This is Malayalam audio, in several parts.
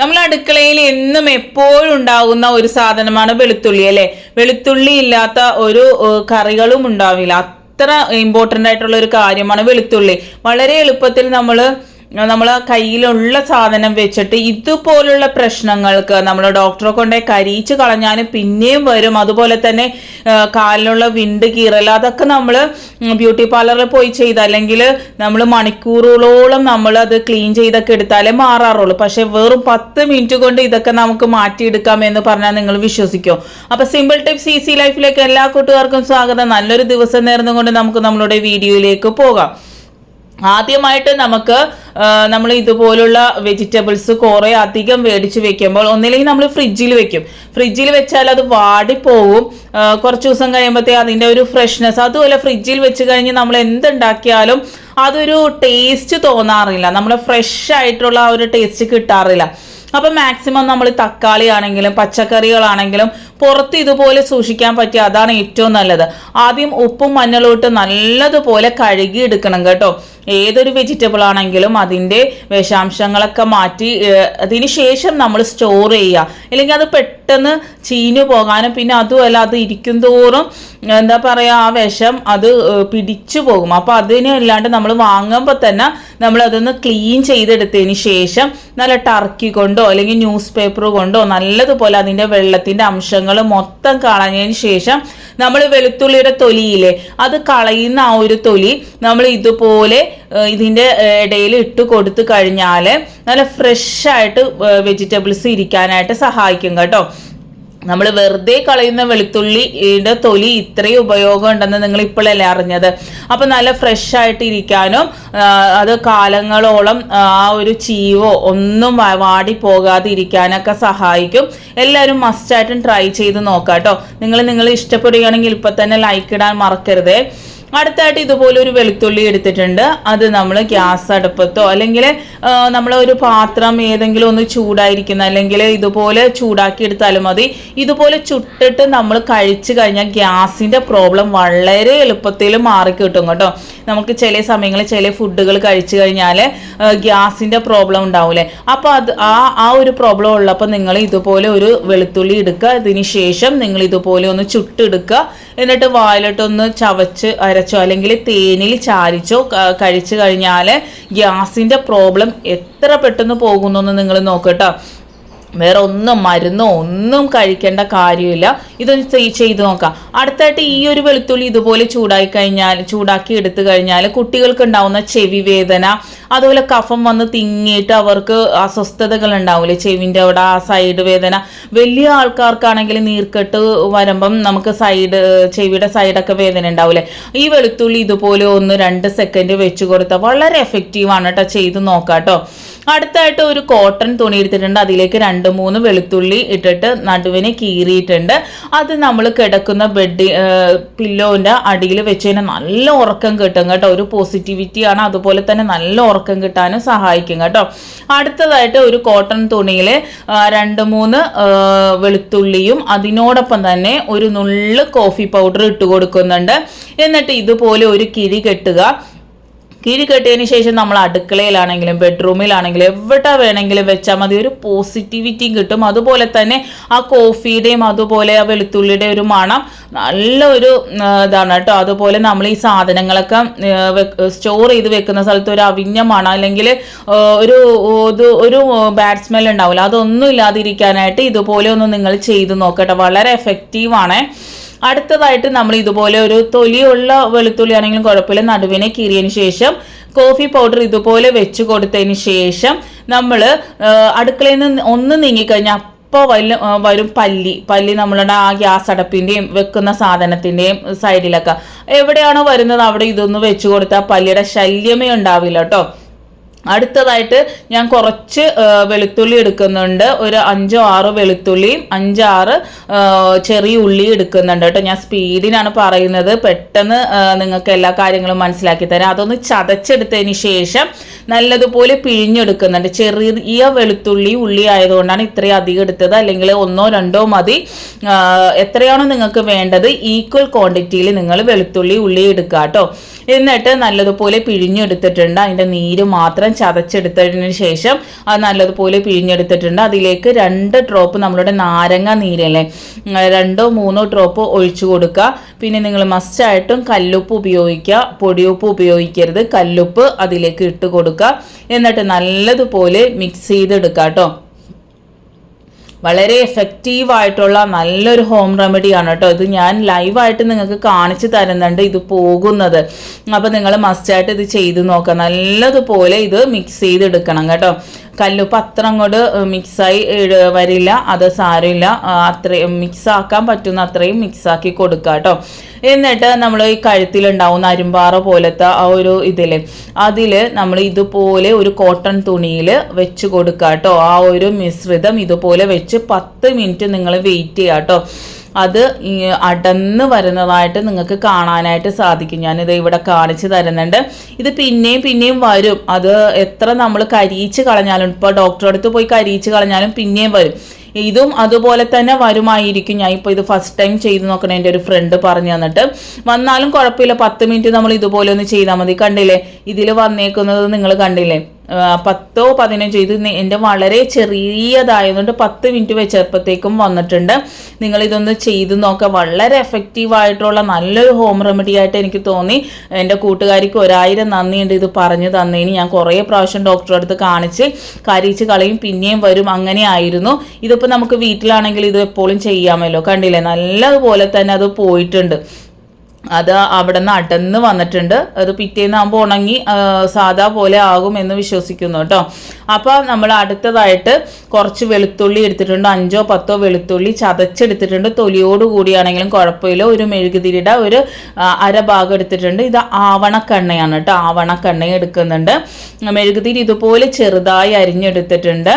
നമ്മൾ അടുക്കളയിൽ എന്നും എപ്പോഴും ഉണ്ടാകുന്ന ഒരു സാധനമാണ് വെളുത്തുള്ളി അല്ലെ? വെളുത്തുള്ളി ഇല്ലാത്ത ഒരു കറികളും ഉണ്ടാവില്ല. അത്ര ഇമ്പോർട്ടന്റ് ആയിട്ടുള്ള ഒരു കാര്യമാണ് വെളുത്തുള്ളി. വളരെ എളുപ്പത്തിൽ നമ്മൾ നമ്മൾ കയ്യിലുള്ള സാധനം വെച്ചിട്ട് ഇതുപോലുള്ള പ്രശ്നങ്ങൾക്ക് നമ്മൾ ഡോക്ടറെ കൊണ്ടേ കരീച്ച് കളഞ്ഞാലും പിന്നെയും വരും. അതുപോലെ തന്നെ കാലിലുള്ള വിണ്ട് കീറൽ അതൊക്കെ നമ്മൾ ബ്യൂട്ടി പാർലറിൽ പോയി ചെയ്ത് അല്ലെങ്കിൽ നമ്മൾ മണിക്കൂറുകളോളം നമ്മൾ അത് ക്ലീൻ ചെയ്തൊക്കെ എടുത്താലേ മാറാറുള്ളൂ. പക്ഷെ വെറും പത്ത് മിനിറ്റ് കൊണ്ട് ഇതൊക്കെ നമുക്ക് മാറ്റിയെടുക്കാം എന്ന് പറഞ്ഞാൽ നിങ്ങൾ വിശ്വസിക്കും? അപ്പൊ സിമ്പിൾ ടിപ്സ് ഈസി ലൈഫിലേക്ക് എല്ലാ കൂട്ടുകാർക്കും സ്വാഗതം. നല്ലൊരു ദിവസം നേർന്നുകൊണ്ട് നമുക്ക് നമ്മളുടെ വീഡിയോയിലേക്ക് പോകാം. ആദ്യമായിട്ട് നമുക്ക് നമ്മൾ ഇതുപോലുള്ള വെജിറ്റബിൾസ് കുറേ അധികം മേടിച്ച് വെക്കുമ്പോൾ ഒന്നില്ലെങ്കിൽ നമ്മൾ ഫ്രിഡ്ജിൽ വെക്കും. ഫ്രിഡ്ജിൽ വെച്ചാൽ അത് വാടിപ്പോവും. കുറച്ച് ദിവസം കഴിയുമ്പോഴത്തേ അതിന്റെ ഒരു ഫ്രഷ്നെസ് അതുപോലെ ഫ്രിഡ്ജിൽ വെച്ച് കഴിഞ്ഞ് നമ്മൾ എന്തുണ്ടാക്കിയാലും അതൊരു ടേസ്റ്റ് തോന്നാറില്ല. നമ്മൾ ഫ്രഷ് ആയിട്ടുള്ള ആ ഒരു ടേസ്റ്റ് കിട്ടാറില്ല. അപ്പം മാക്സിമം നമ്മൾ തക്കാളി ആണെങ്കിലും പച്ചക്കറികളാണെങ്കിലും പുറത്ത് ഇതുപോലെ സൂക്ഷിക്കാൻ പറ്റിയ അതാണ് ഏറ്റവും നല്ലത്. ആദ്യം ഉപ്പും മഞ്ഞളും ഇട്ട് നല്ലതുപോലെ കഴുകി എടുക്കണം കേട്ടോ. ഏതൊരു വെജിറ്റബിൾ ആണെങ്കിലും അതിന്റെ വിഷാംശങ്ങളൊക്കെ മാറ്റി അതിന് ശേഷം നമ്മൾ സ്റ്റോർ ചെയ്യുക. അല്ലെങ്കിൽ അത് പെട്ടെന്ന് ചീഞ്ഞു പോകാനും പിന്നെ അതുമല്ല അത് ഇരിക്കും തോറും എന്താ പറയുക ആ വിഷം അത് പിടിച്ചു പോകും. അപ്പോൾ അതിനെ അല്ലാണ്ട് നമ്മൾ വാങ്ങുമ്പോൾ തന്നെ നമ്മൾ അതൊന്ന് ക്ലീൻ ചെയ്തെടുത്തതിന് ശേഷം നല്ല ടർക്കി കൊണ്ടോ അല്ലെങ്കിൽ ന്യൂസ് പേപ്പർ കൊണ്ടോ നല്ലതുപോലെ അതിന്റെ വെള്ളത്തിന്റെ അംശങ്ങൾ മൊത്തം കളഞ്ഞതിന് ശേഷം നമ്മൾ വെളുത്തുള്ളിയുടെ തൊലിയില്ലേ അത് കളയുന്ന ആ ഒരു തൊലി നമ്മൾ ഇതുപോലെ ഇതിന്റെ ഇടയിൽ ഇട്ട് കൊടുത്തു കഴിഞ്ഞാൽ നല്ല ഫ്രഷ് ആയിട്ട് വെജിറ്റബിൾസ് ഇരിക്കാനായിട്ട് സഹായിക്കും കേട്ടോ. നമ്മൾ വെറുതെ കളയുന്ന വെളുത്തുള്ളിയുടെ തൊലി ഇത്രയും ഉപയോഗം ഉണ്ടെന്ന് നിങ്ങൾ ഇപ്പോഴല്ലേ അറിഞ്ഞത്. അപ്പം നല്ല ഫ്രഷ് ആയിട്ട് ഇരിക്കാനും അത് കാലങ്ങളോളം ആ ഒരു ചീവോ ഒന്നും വാടി പോകാതെ ഇരിക്കാനൊക്കെ സഹായിക്കും. എല്ലാവരും മസ്റ്റായിട്ടും ട്രൈ ചെയ്ത് നോക്കാം കേട്ടോ നിങ്ങൾ നിങ്ങൾ ഇഷ്ടപ്പെടുകയാണെങ്കിൽ ഇപ്പം തന്നെ ലൈക്ക് ഇടാൻ മറക്കരുതേ. അടുത്തായിട്ട് ഇതുപോലെ ഒരു വെളുത്തുള്ളി എടുത്തിട്ടുണ്ട്. അത് നമ്മൾ ഗ്യാസ് അടുപ്പത്തോ അല്ലെങ്കിൽ നമ്മൾ ഒരു പാത്രം ഏതെങ്കിലും ഒന്ന് ചൂടായിരിക്കുന്ന അല്ലെങ്കിൽ ഇതുപോലെ ചൂടാക്കി എടുത്താലും മതി. ഇതുപോലെ ചുട്ടിട്ട് നമ്മൾ കഴിച്ചു കഴിഞ്ഞാൽ ഗ്യാസിന്റെ പ്രോബ്ലം വളരെ എളുപ്പത്തിൽ മാറിക്കിട്ടും കേട്ടോ. നമുക്ക് ചില സമയങ്ങളിൽ ചില ഫുഡുകൾ കഴിച്ചു കഴിഞ്ഞാൽ ഗ്യാസിന്റെ പ്രോബ്ലം ഉണ്ടാവില്ലേ? അപ്പോൾ അത് ആ ആ ഒരു പ്രോബ്ലം ഉള്ളപ്പോൾ നിങ്ങൾ ഇതുപോലെ ഒരു വെളുത്തുള്ളി എടുക്കുക ഇതിന് ശേഷം നിങ്ങൾ ഇതുപോലെ ഒന്ന് ചുട്ടെടുക്കുക എന്നിട്ട് വായിലോട്ടൊന്ന് ചവച്ച് അരച്ചോ അല്ലെങ്കിൽ തേനിൽ ചാരിച്ചോ കഴിച്ചു കഴിഞ്ഞാൽ ഗ്യാസിന്റെ പ്രോബ്ലം എത്ര പെട്ടെന്ന് പോകുന്നു നിങ്ങൾ നോക്കട്ടോ വേറെ ഒന്നും മരുന്നോ ഒന്നും കഴിക്കേണ്ട കാര്യമില്ല. ഇതൊന്ന് ചെയ്ത് നോക്കാം. അടുത്തായിട്ട് ഈ ഒരു വെളുത്തുള്ളി ഇതുപോലെ ചൂടായി കഴിഞ്ഞാൽ ചൂടാക്കി എടുത്തു കഴിഞ്ഞാൽ കുട്ടികൾക്ക് ഉണ്ടാവുന്ന ചെവി വേദന അതുപോലെ കഫം വന്ന് തിങ്ങിയിട്ട് അവർക്ക് അസ്വസ്ഥതകൾ ഉണ്ടാവില്ലേ? ചെവിന്റെ അവിടെ ആ സൈഡ് വേദന. വലിയ ആൾക്കാർക്കാണെങ്കിൽ നീർക്കെട്ട് വരുമ്പം നമുക്ക് സൈഡ് ചെവിയുടെ സൈഡൊക്കെ വേദന ഉണ്ടാവില്ലേ? ഈ വെളുത്തുള്ളി ഇതുപോലെ ഒന്ന് രണ്ട് സെക്കൻഡ് വെച്ച് കൊടുത്താൽ വളരെ എഫക്റ്റീവാണ് കേട്ടോ ചെയ്ത് നോക്കാം കേട്ടോ അടുത്തായിട്ട് ഒരു കോട്ടൺ തുണി എടുത്തിട്ടുണ്ട്. അതിലേക്ക് രണ്ട് മൂന്ന് വെളുത്തുള്ളി ഇട്ടിട്ട് നടുവിന് കീറിയിട്ടുണ്ട്. അത് നമ്മൾ കിടക്കുന്ന ബെഡ് പില്ലോന്റെ അടിയിൽ വെച്ച് നല്ല ഉറക്കം കിട്ടും കേട്ടോ. ഒരു പോസിറ്റിവിറ്റി ആണ്. അതുപോലെ തന്നെ നല്ല ഉറക്കം കിട്ടാനും സഹായിക്കും കേട്ടോ. അടുത്തതായിട്ട് ഒരു കോട്ടൺ തുണിയിൽ രണ്ട് മൂന്ന് വെളുത്തുള്ളിയും അതിനോടൊപ്പം തന്നെ ഒരു നുള്ള് കോഫി പൗഡർ ഇട്ട് കൊടുക്കുന്നുണ്ട്. എന്നിട്ട് ഇതുപോലെ ഒരു കിരി കെട്ടുക. കിഴി കെട്ടിയതിന് ശേഷം നമ്മൾ അടുക്കളയിലാണെങ്കിലും ബെഡ്റൂമിലാണെങ്കിലും എവിടെ വേണമെങ്കിലും വെച്ചാൽ മതി. ഒരു പോസിറ്റിവിറ്റിയും കിട്ടും. അതുപോലെ തന്നെ ആ കോഫിയുടെയും അതുപോലെ ആ വെളുത്തുള്ളിയുടെ ഒരു മണം നല്ല ഒരു ഇതാണ് കേട്ടോ. അതുപോലെ നമ്മൾ ഈ സാധനങ്ങളൊക്കെ സ്റ്റോർ ചെയ്ത് വെക്കുന്ന സ്ഥലത്ത് ഒരു അവിഞ്ഞ മണം അല്ലെങ്കിൽ ഒരു ഇത് ഒരു ബാഡ് സ്മെൽ ഉണ്ടാവില്ല. അതൊന്നും ഇല്ലാതിരിക്കാനായിട്ട് ഇതുപോലെ ഒന്ന് നിങ്ങൾ ചെയ്ത് നോക്കട്ടെ വളരെ എഫക്റ്റീവാണ് അടുത്തതായിട്ട് നമ്മൾ ഇതുപോലെ ഒരു തൊലിയുള്ള വെളുത്തുള്ളി ആണെങ്കിലും കുഴപ്പമില്ല. നടുവിനെ കീറിയതിന് ശേഷം കോഫി പൗഡർ ഇതുപോലെ വെച്ച് കൊടുത്തതിന് ശേഷം നമ്മൾ അടുക്കളയിൽ നിന്ന് ഒന്ന് നീങ്ങിക്കഴിഞ്ഞാൽ അപ്പോൾ വല്ല വരും പല്ലി. പല്ലി നമ്മളുടെ ആ ഗ്യാസ് അടപ്പിന്റെയും വെക്കുന്ന സാധനത്തിന്റെയും സൈഡിലൊക്കെ. എവിടെയാണോ വരുന്നത് അവിടെ ഇതൊന്ന് വെച്ച് കൊടുത്താൽ പല്ലിയുടെ ശല്യമേ ഉണ്ടാവില്ല കേട്ടോ. അടുത്തതായിട്ട് ഞാൻ കുറച്ച് വെളുത്തുള്ളി എടുക്കുന്നുണ്ട്. ഒരു അഞ്ചോ ആറോ വെളുത്തുള്ളിയും അഞ്ചാറ് ചെറിയ ഉള്ളി എടുക്കുന്നുണ്ട് കേട്ടോ. ഞാൻ സ്പീഡിനാണ് പറയുന്നത്. പെട്ടെന്ന് നിങ്ങൾക്ക് എല്ലാ കാര്യങ്ങളും മനസ്സിലാക്കി തരാം. അതൊന്ന് ചതച്ചെടുത്തതിന് ശേഷം നല്ലതുപോലെ പിഴിഞ്ഞെടുക്കുന്നുണ്ട്. ചെറിയ വെളുത്തുള്ളി ഉള്ളി ആയതുകൊണ്ടാണ് ഇത്രയും അധികം എടുത്തത്. അല്ലെങ്കിൽ ഒന്നോ രണ്ടോ മതി. എത്രയാണോ നിങ്ങൾക്ക് വേണ്ടത് ഈക്വൽ ക്വാണ്ടിറ്റിയിൽ നിങ്ങൾ വെളുത്തുള്ളി ഉള്ളി എടുക്കുക കേട്ടോ. എന്നിട്ട് നല്ലതുപോലെ പിഴിഞ്ഞെടുത്തിട്ടുണ്ട്. അതിന്റെ നീര് മാത്രം ചതച്ചെടുത്തതിന് ശേഷം അത് നല്ലതുപോലെ പിഴിഞ്ഞെടുത്തിട്ടുണ്ട്. അതിലേക്ക് രണ്ട് ഡ്രോപ്പ് നമ്മളുടെ നാരങ്ങ നീരല്ലേ രണ്ടോ മൂന്നോ ഡ്രോപ്പ് ഒഴിച്ചു കൊടുക്കുക. പിന്നെ നിങ്ങൾ മസ്റ്റായിട്ടും കല്ലുപ്പ് ഉപയോഗിക്കുക. പൊടിയുപ്പ് ഉപയോഗിക്കരുത്. കല്ലുപ്പ് അതിലേക്ക് ഇട്ട് കൊടുക്കുക. എന്നിട്ട് നല്ലതുപോലെ മിക്സ് ചെയ്തെടുക്കുക കേട്ടോ. വളരെ എഫക്റ്റീവ് ആയിട്ടുള്ള നല്ലൊരു ഹോം റെമഡിയാണ് കേട്ടോ. ഇത് ഞാൻ ലൈവായിട്ട് നിങ്ങൾക്ക് കാണിച്ചു തരുന്നുണ്ട് ഇത് പോകുന്നത്. അപ്പോൾ നിങ്ങൾ മസ്റ്റായിട്ട് ഇത് ചെയ്ത് നോക്കുക നല്ലതുപോലെ ഇത് മിക്സ് ചെയ്തെടുക്കണം കേട്ടോ. കല്ലുപ്പ് അത്ര അങ്ങോട്ട് മിക്സായി വരില്ല. അത് സാരമില്ല. അത്രയും മിക്സാക്കാൻ പറ്റുന്ന അത്രയും മിക്സാക്കി കൊടുക്കുക കേട്ടോ എന്നിട്ട് നമ്മൾ ഈ കഴുത്തിലുണ്ടാവുന്ന അരുമ്പാറ പോലത്തെ ആ ഒരു ഇതിൽ അതിൽ നമ്മൾ ഇതുപോലെ ഒരു കോട്ടൺ തുണിയിൽ വെച്ച് കൊടുക്കുക കേട്ടോ ആ ഒരു മിശ്രിതം ഇതുപോലെ വെച്ച് പത്ത് മിനിറ്റ് നിങ്ങൾ വെയിറ്റ് ചെയ്യുക കേട്ടോ അത് അടന്ന് വരുന്നതായിട്ട് നിങ്ങൾക്ക് കാണാനായിട്ട് സാധിക്കും. ഞാനിത് ഇവിടെ കാണിച്ചു തരുന്നുണ്ട്. ഇത് പിന്നെയും പിന്നെയും വരും. അത് എത്ര നമ്മൾ കരിയിച്ച് കളഞ്ഞാലും ഇപ്പോൾ ഡോക്ടറെ അടുത്ത് പോയി കരിയിച്ച് കളഞ്ഞാലും പിന്നെയും വരും. ഇതും അതുപോലെ തന്നെ വരുമായിരിക്കും. ഞാൻ ഇപ്പോൾ ഇത് ഫസ്റ്റ് ടൈം ചെയ്ത് നോക്കണം എന്റെ ഒരു ഫ്രണ്ട് പറഞ്ഞു തന്നിട്ട്. വന്നാലും കുഴപ്പമില്ല. പത്ത് മിനിറ്റ് നമ്മൾ ഇതുപോലെ ഒന്ന് ചെയ്താൽ മതി. കണ്ടില്ലേ? ഇതിൽ വന്നേക്കുന്നത് നിങ്ങൾ കണ്ടില്ലേ? പത്തോ പതിനഞ്ചോ ഇത് എന്റെ വളരെ ചെറിയതായതുകൊണ്ട് പത്ത് മിനിറ്റ് വെച്ചപ്പോഴത്തേക്കും വന്നിട്ടുണ്ട്. നിങ്ങൾ ഇതൊന്ന് ചെയ്ത് നോക്കുക വളരെ എഫക്റ്റീവ് ആയിട്ടുള്ള നല്ലൊരു ഹോം റെമഡി ആയിട്ട് എനിക്ക് തോന്നി. എന്റെ കൂട്ടുകാരിക്ക് ഒരായിരം നന്ദിയുണ്ട് ഇത് പറഞ്ഞു തന്നതിന് ഞാൻ കുറേ പ്രാവശ്യം ഡോക്ടറെ അടുത്ത് കാണിച്ച് കരിച്ച് കളയും. പിന്നെയും വരും. അങ്ങനെ ആയിരുന്നു. ഇതിപ്പോൾ നമുക്ക് വീട്ടിലാണെങ്കിൽ ഇത് എപ്പോഴും ചെയ്യാമല്ലോ. കണ്ടില്ലേ? നല്ലതുപോലെ തന്നെ അത് പോയിട്ടുണ്ട്. അത് അവിടെ നിന്ന് അടന്ന് വന്നിട്ടുണ്ട്. അത് പിറ്റേന്ന് ആകുമ്പോൾ ഉണങ്ങി സാധാ പോലെ ആകും എന്ന് വിശ്വസിക്കുന്നു കേട്ടോ. അപ്പോൾ നമ്മൾ അടുത്തതായിട്ട് കുറച്ച് വെളുത്തുള്ളി എടുത്തിട്ടുണ്ട്. അഞ്ചോ പത്തോ വെളുത്തുള്ളി ചതച്ചെടുത്തിട്ടുണ്ട്. തൊലിയോട് കൂടിയാണെങ്കിലും കുഴപ്പമില്ല. ഒരു മെഴുകുതിരിയുടെ ഒരു അരഭാഗം അര ഭാഗം എടുത്തിട്ടുണ്ട്. ഇത് ആവണക്കണ്ണയാണ് കേട്ടോ. ആവണക്കെണ്ണ എടുക്കുന്നുണ്ട്. മെഴുകുതിരി ഇതുപോലെ ചെറുതായി അരിഞ്ഞെടുത്തിട്ടുണ്ട്.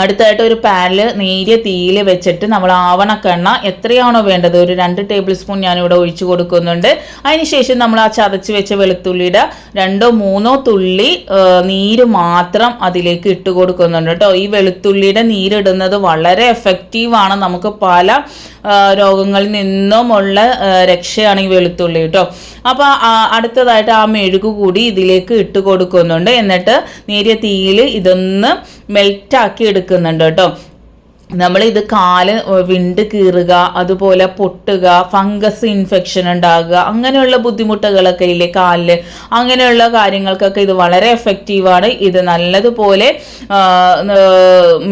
അടുത്തായിട്ട് ഒരു പാനിൽ നേരിയ തീയിൽ വെച്ചിട്ട് നമ്മൾ ആവണക്കെണ്ണ എത്രയാണോ വേണ്ടത്? ഒരു രണ്ട് ടേബിൾ സ്പൂൺ ഞാനിവിടെ ഒഴിച്ചു കൊടുക്കുന്നുണ്ട്. അതിനുശേഷം നമ്മൾ ആ ചതച്ച് വെച്ച വെളുത്തുള്ളിയുടെ രണ്ടോ മൂന്നോ തുള്ളി നീര് മാത്രം അതിലേക്ക് ഇട്ട് കൊടുക്കുന്നുണ്ട് കേട്ടോ. ഈ വെളുത്തുള്ളിയുടെ നീരിടുന്നത് വളരെ എഫക്റ്റീവാണ് നമുക്ക് പല രോഗങ്ങളിൽ നിന്നുമുള്ള രക്ഷയാണ് ഈ വെളുത്തുള്ളി കേട്ടോ. അപ്പോൾ അടുത്തതായിട്ട് ആ മെഴുകു കൂടി ഇതിലേക്ക് ഇട്ട് കൊടുക്കുന്നുണ്ട്. എന്നിട്ട് നേരിയ തീയിൽ ഇതൊന്ന് മെൽറ്റാക്കി എടുക്കുന്നുണ്ട് കേട്ടോ. നമ്മൾ ഇത് കാൽ വിണ്ട് കീറുക അതുപോലെ പൊട്ടുക ഫംഗസ് ഇൻഫെക്ഷൻ ഉണ്ടാകുക അങ്ങനെയുള്ള ബുദ്ധിമുട്ടുകളൊക്കെ ഇല്ലേ കാലിൽ? അങ്ങനെയുള്ള കാര്യങ്ങൾക്കൊക്കെ ഇത് വളരെ എഫക്റ്റീവാണ് ഇത് നല്ലതുപോലെ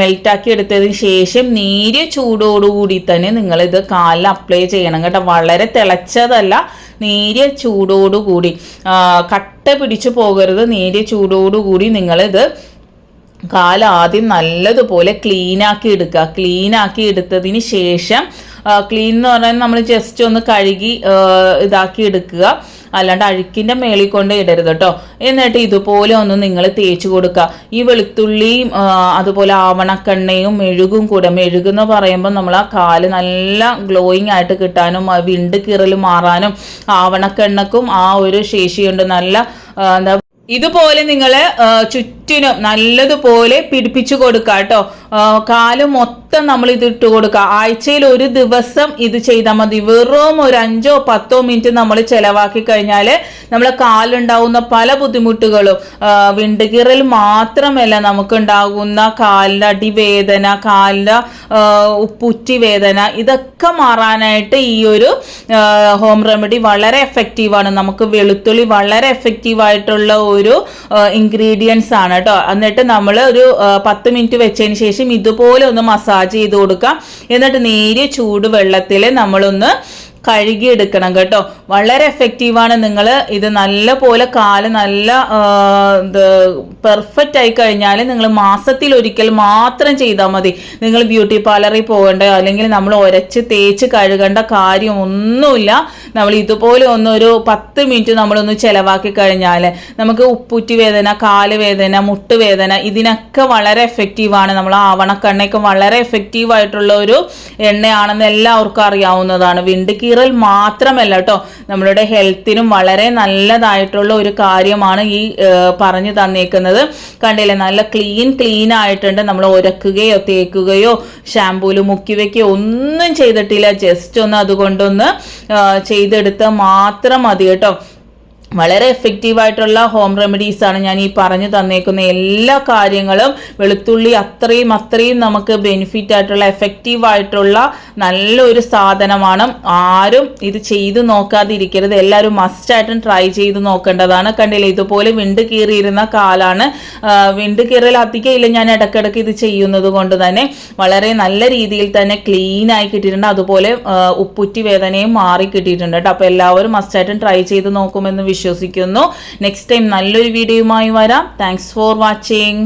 മെൽറ്റാക്കി എടുത്തതിന് ശേഷം നേരിയ ചൂടോടുകൂടി തന്നെ നിങ്ങൾ ഇത് കാലിൽ അപ്ലൈ ചെയ്യണം കേട്ടോ. വളരെ തിളച്ചതല്ല നേരിയ ചൂടോടുകൂടി കട്ട പിടിച്ചു പോകരുത്. നേരിയ ചൂടോടുകൂടി നിങ്ങളിത് കാലാദ്യം നല്ലതുപോലെ ക്ലീനാക്കി എടുക്കുക. ക്ലീനാക്കി എടുത്തതിന് ശേഷം ക്ലീൻ എന്ന് പറഞ്ഞാൽ നമ്മൾ ജസ്റ്റ് ഒന്ന് കഴുകി ഇതാക്കി എടുക്കുക. അല്ലാണ്ട് അഴുക്കിന്റെ മേളിൽ കൊണ്ട് ഇടരുത് കേട്ടോ എന്നിട്ട് ഇതുപോലെ ഒന്ന് നിങ്ങൾ തേച്ച് കൊടുക്കുക. ഈ വെളുത്തുള്ളിയും അതുപോലെ ആവണക്കെണ്ണയും മെഴുകും കൂടെ മെഴുകുന്ന പറയുമ്പോൾ നമ്മൾ ആ കാൽ നല്ല ഗ്ലോയിങ് ആയിട്ട് കിട്ടാനും വിണ്ട് കീറൽ മാറാനും ആവണക്കെണ്ണക്കും ആ ഒരു ശേഷിയുണ്ട്. നല്ല എന്താ ഇതുപോലെ നിങ്ങൾ ചുറ്റിനും നല്ലതുപോലെ പിടിപ്പിച്ചു കൊടുക്കുക കേട്ടോ കാൽ മൊത്തം നമ്മൾ ഇത് ഇട്ട് കൊടുക്കുക. ആഴ്ചയിൽ ഒരു ദിവസം ഇത് ചെയ്താൽ മതി. വെറും ഒരു അഞ്ചോ പത്തോ മിനിറ്റ് നമ്മൾ ചിലവാക്കി കഴിഞ്ഞാൽ നമ്മളെ കാലുണ്ടാവുന്ന പല ബുദ്ധിമുട്ടുകളും വിണ്ടുകീറൽ മാത്രമല്ല നമുക്ക് ഉണ്ടാകുന്ന കാലിന്റെ അടിവേദന കാലിന്റെ ഉപ്പുറ്റി വേദന ഇതൊക്കെ മാറാനായിട്ട് ഈ ഒരു ഹോം റെമഡി വളരെ എഫക്റ്റീവാണ് നമുക്ക് വെളുത്തുള്ളി വളരെ എഫക്റ്റീവ് ആയിട്ടുള്ള ഒരു ഇൻഗ്രീഡിയൻസ് ആണ് കേട്ടോ. എന്നിട്ട് നമ്മൾ ഒരു പത്ത് മിനിറ്റ് വെച്ചതിന് ശേഷം ഇതുപോലെ ഒന്ന് മസാജ് ചെയ്ത് കൊടുക്കുക എന്നിട്ട് നേരിയ ചൂടുവെള്ളത്തിൽ നമ്മളൊന്ന് കഴുകിയെടുക്കണം കേട്ടോ. വളരെ എഫക്റ്റീവാണ് നിങ്ങൾ ഇത് നല്ല പോലെ കാൽ നല്ല പെർഫെക്റ്റ് ആയി കഴിഞ്ഞാൽ നിങ്ങൾ മാസത്തിൽ ഒരിക്കൽ മാത്രം ചെയ്താൽ മതി. നിങ്ങൾ ബ്യൂട്ടി പാർലറിൽ പോകേണ്ട അല്ലെങ്കിൽ നമ്മൾ ഒരച്ച് തേച്ച് കഴുകേണ്ട കാര്യമൊന്നുമില്ല നമ്മൾ ഇതുപോലെ ഒന്നൊരു പത്ത് മിനിറ്റ് നമ്മളൊന്ന് ചിലവാക്കി കഴിഞ്ഞാൽ നമുക്ക് ഉപ്പുറ്റി വേദന കാൽ വേദന മുട്ട് വേദന ഇതിനൊക്കെ വളരെ എഫക്റ്റീവാണ് നമ്മൾ ആവണക്കെണ്ണയ്ക്ക് വളരെ എഫക്റ്റീവ് ആയിട്ടുള്ള ഒരു എണ്ണയാണെന്ന് എല്ലാവർക്കും അറിയാവുന്നതാണ്. വിണ്ടുകീറൽ കീറൽ മാത്രമല്ല കേട്ടോ. നമ്മളുടെ ഹെൽത്തിനും വളരെ നല്ലതായിട്ടുള്ള ഒരു കാര്യമാണ് ഈ പറഞ്ഞു തന്നേക്കുന്നത്. കണ്ടില്ലേ? നല്ല ക്ലീൻ ക്ലീൻ ആയിട്ടുണ്ട്. നമ്മൾ ഉരക്കുകയോ തേക്കുകയോ ഷാമ്പൂൽ മുക്കി വെക്കുകയോ ഒന്നും ചെയ്തിട്ടില്ല. ജസ്റ്റ് ഒന്ന് അതുകൊണ്ടൊന്ന് ചെയ്തെടുത്ത് മാത്രം മതി കേട്ടോ. വളരെ എഫക്റ്റീവ് ആയിട്ടുള്ള ഹോം റെമഡീസ് ആണ് ഞാൻ ഈ പറഞ്ഞു തന്നേക്കുന്ന എല്ലാ കാര്യങ്ങളും. വെളുത്തുള്ളി അത്രയും അത്രയും നമുക്ക് ബെനിഫിറ്റ് ആയിട്ടുള്ള എഫക്റ്റീവ് ആയിട്ടുള്ള നല്ലൊരു സാധനമാണ്. ആരും ഇത് ചെയ്തു നോക്കാതിരിക്കരുത്. എല്ലാവരും മസ്റ്റായിട്ടും ട്രൈ ചെയ്ത് നോക്കേണ്ടതാണ്. കണ്ടില്ലേ ഇതുപോലെ വിണ്ട് കീറിയിരുന്ന കാലാണ്. വിണ്ട് കീറൽ ഇല്ല ഞാൻ ഇടയ്ക്കിടയ്ക്ക് ഇത് ചെയ്യുന്നത് കൊണ്ട് തന്നെ. വളരെ നല്ല രീതിയിൽ തന്നെ ക്ലീൻ ആയി കിട്ടിയിട്ടുണ്ട്. അതുപോലെ ഉപ്പുറ്റി വേദനയും മാറി കിട്ടിയിട്ടുണ്ട് കേട്ടോ. അപ്പോൾ എല്ലാവരും മസ്റ്റായിട്ടും ട്രൈ ചെയ്ത് നോക്കുമെന്ന് വിശ്വസിക്കുന്നു. നെക്സ്റ്റ് ടൈം നല്ലൊരു വീഡിയോയുമായി വരാം. Thanks for watching